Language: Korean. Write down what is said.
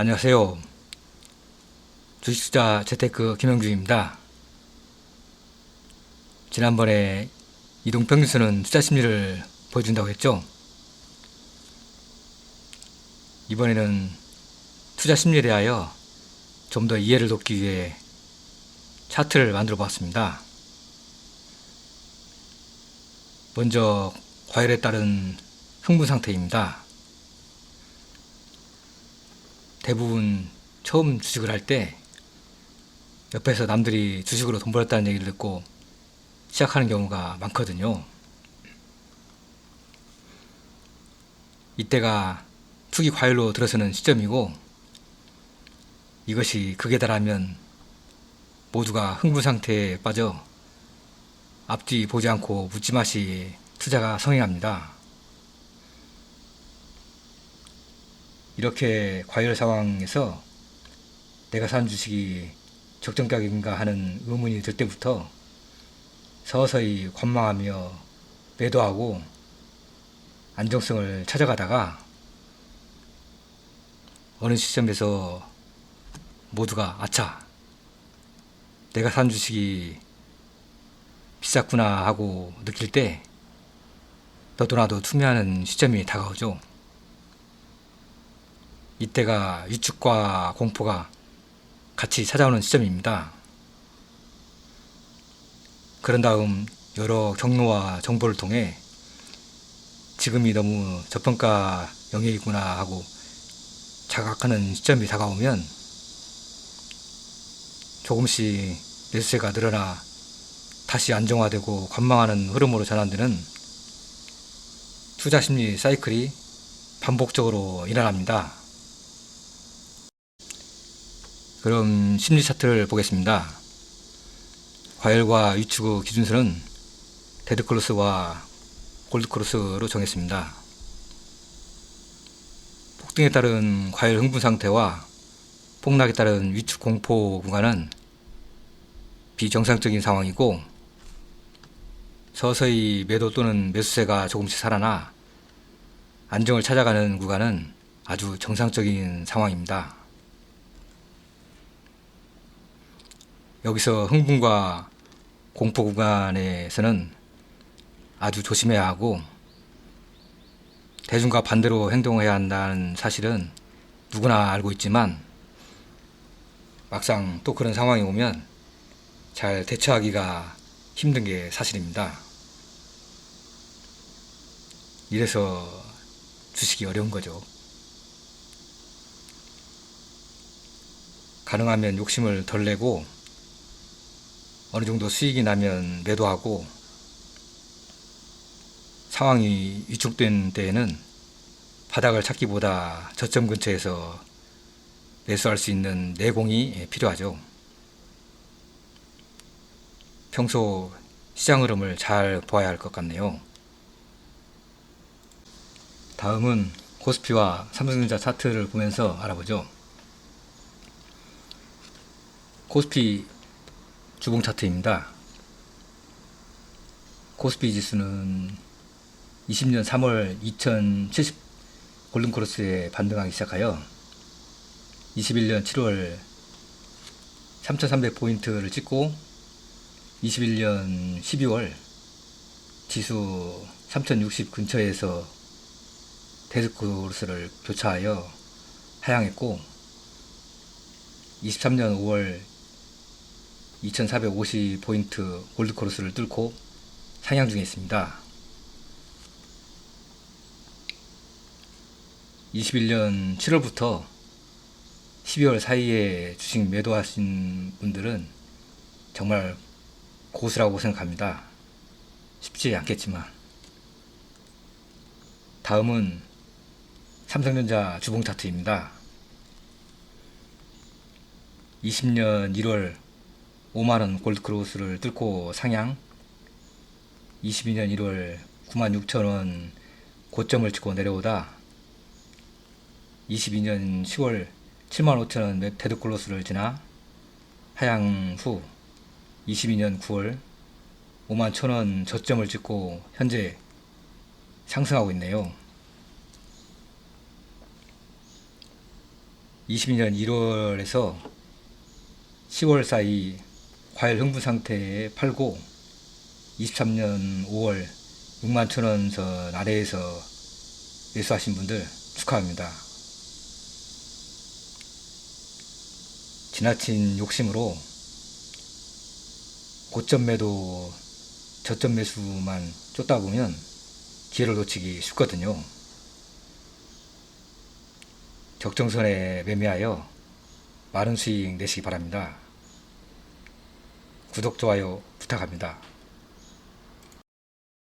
안녕하세요. 주식투자 재테크 김영주입니다. 지난번에 이동평균선은 투자 심리를 보여준다고 했죠? 이번에는 투자 심리에 대하여 좀 더 이해를 돕기 위해 차트를 만들어 봤습니다. 먼저 과열에 따른 흥분 상태입니다. 대부분 처음 주식을 할 때 옆에서 남들이 주식으로 돈 벌었다는 얘기를 듣고 시작하는 경우가 많거든요. 이때가 투기 과열로 들어서는 시점이고 이것이 극에 달하면 모두가 흥분 상태에 빠져 앞뒤 보지 않고 묻지마시 투자가 성행합니다. 이렇게 과열 상황에서 내가 산 주식이 적정 가격인가 하는 의문이 들 때부터 서서히 관망하며 매도하고 안정성을 찾아가다가 어느 시점에서 모두가 아차 내가 산 주식이 비쌌구나 하고 느낄 때 너도 나도 투매하는 시점이 다가오죠. 이때가 위축과 공포가 같이 찾아오는 시점입니다. 그런 다음 여러 경로와 정보를 통해 지금이 너무 저평가 영역이구나 하고 자각하는 시점이 다가오면 조금씩 매수세가 늘어나 다시 안정화되고 관망하는 흐름으로 전환되는 투자 심리 사이클이 반복적으로 일어납니다. 그럼 심리 차트를 보겠습니다. 과열과 위축의 기준선은 데드크로스와 골드크로스로 정했습니다. 폭등에 따른 과열 흥분 상태와 폭락에 따른 위축 공포 구간은 비정상적인 상황이고 서서히 매도 또는 매수세가 조금씩 살아나 안정을 찾아가는 구간은 아주 정상적인 상황입니다. 여기서 흥분과 공포 구간에서는 아주 조심해야 하고 대중과 반대로 행동해야 한다는 사실은 누구나 알고 있지만 막상 또 그런 상황이 오면 잘 대처하기가 힘든 게 사실입니다. 이래서 주식이 어려운 거죠. 가능하면 욕심을 덜 내고 어느 정도 수익이 나면 매도하고 상황이 위축된 때에는 바닥을 찾기보다 저점 근처에서 매수할 수 있는 내공이 필요하죠. 평소 시장 흐름을 잘 보아야 할 것 같네요. 다음은 코스피와 삼성전자 차트를 보면서 알아보죠. 코스피 주봉 차트입니다. 코스피 지수는 20년 3월 2070 골든크로스에 반등하기 시작하여 21년 7월 3300포인트를 찍고 21년 12월 지수 3060 근처에서 데스크로스를 교차하여 하향했고 23년 5월 2450포인트 골드크로스를 뚫고 상향 중에 있습니다. 21년 7월부터 12월 사이에 주식 매도하신 분들은 정말 고수라고 생각합니다. 쉽지 않겠지만. 다음은 삼성전자 주봉 차트입니다. 20년 1월 5만원 골드크로스를 뚫고 상향 22년 1월 96,000원 고점을 찍고 내려오다 22년 10월 75,000원 데드클로스를 지나 하향 후 22년 9월 5만 1,000원 저점을 찍고 현재 상승하고 있네요. 22년 1월에서 10월 사이 과열 흥분 상태에 팔고 23년 5월 6만 천 원 선 아래에서 매수하신 분들 축하합니다. 지나친 욕심으로 고점 매도 저점 매수만 쫓다 보면 기회를 놓치기 쉽거든요. 적정선에 매매하여 많은 수익 내시기 바랍니다. 구독, 좋아요 부탁합니다.